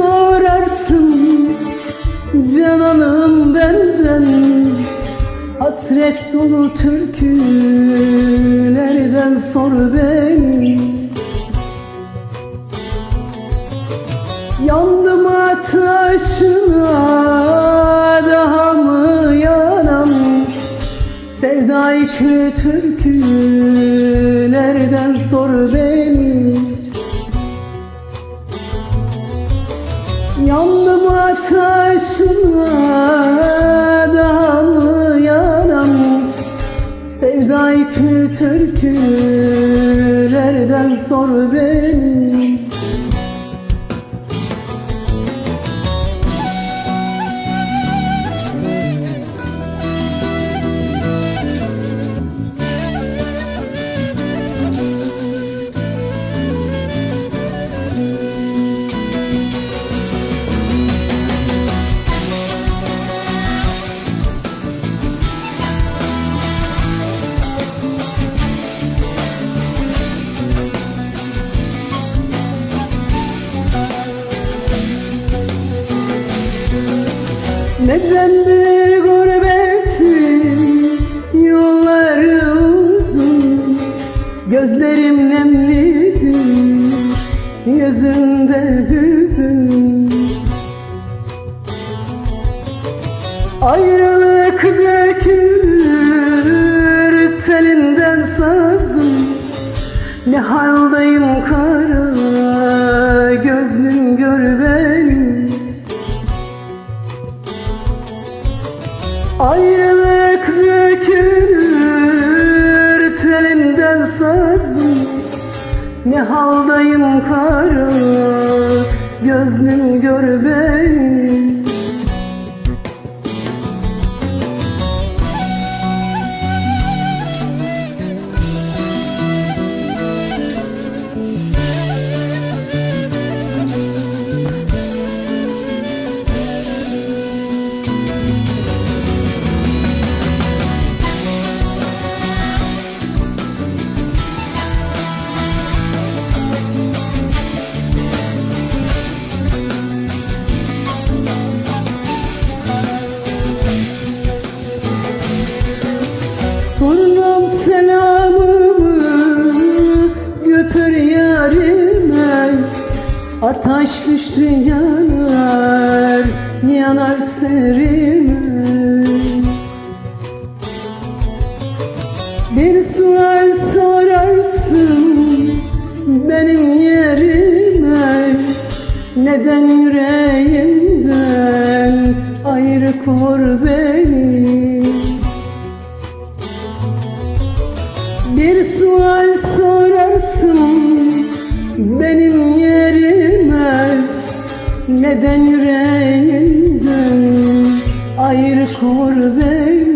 sorarsın Cananım benden. Hasret dolu türkülerden sor beni. Yandım ateşine daha mı yanam Sevda yüklü türkülerden sor beni Yandım ateşine daha mı yanam Sevda yüklü türkülerden sor beni Nedendir gurbetin yolları uzun Gözlerim nemlidir yüzünde hüzün. Ayrılık dökülür telinden sazım. Ne haldayım kara gözlüm gör beni Ayrılık dökülür telinden sazım Ne haldayım kara gözlüm gör beni Ateş düştü yanar, yanar serime. Bir sual sorarsın benim yerime. Neden yüreğimden ayrı kor beni? Bir sual sorarsın benim Neden yüreğimden ayrı kor beni